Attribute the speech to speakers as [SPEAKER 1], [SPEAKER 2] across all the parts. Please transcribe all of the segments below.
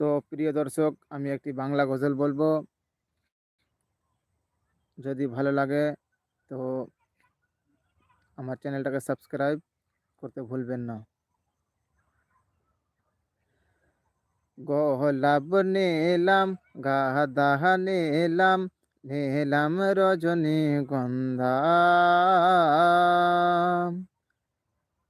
[SPEAKER 1] So প্রিয় দর্শক, আমি একটি বাংলা গজল বলব। যদি ভালো লাগে, তো আমার চ্যানেলটাকে সাবস্ক্রাইব করতে ভুলবেন না। গোলাপ নিলাম গাদা নিলাম নিলাম রজনী গন্ধা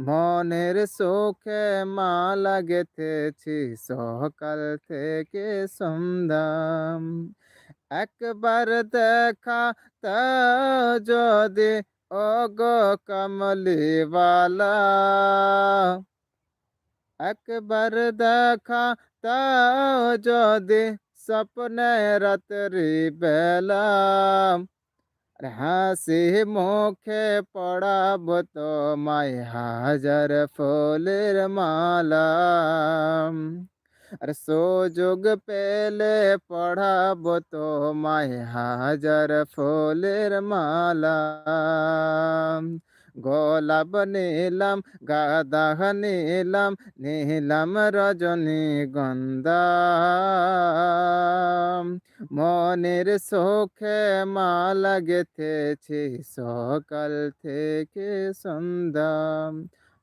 [SPEAKER 1] মনের সুখে মা লাগতেছি সকাল থেকে সন্ধ্যা একবার দেখা তা যদি অগ কমলিওয়ালা একবার দেখা তা যদি স্বপ্নে রাত্রি বেলা হাসি মুখে পড়াব তোমায় হাজার ফুলের মালা আর সুযোগ পেলে পড়াব তোমায় হাজার ফুলের মালা গোলাপ নিলাম গাদা নিলাম নিলাম রজনী গন্ধা মনের সুখে মা লাগতেছি, সকাল থেকে সন্ধ্যা।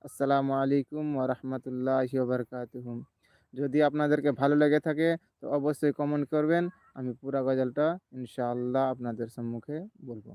[SPEAKER 1] আসসালামু আলাইকুম ওরহমতুল্লাহ বারকাতুহ যদি আপনাদেরকে ভালো লেগে থাকে, তো অবশ্যই কমেন্ট করবেন। আমি পুরা গজলটা ইনশাআল্লাহ আপনাদের সম্মুখে বলব।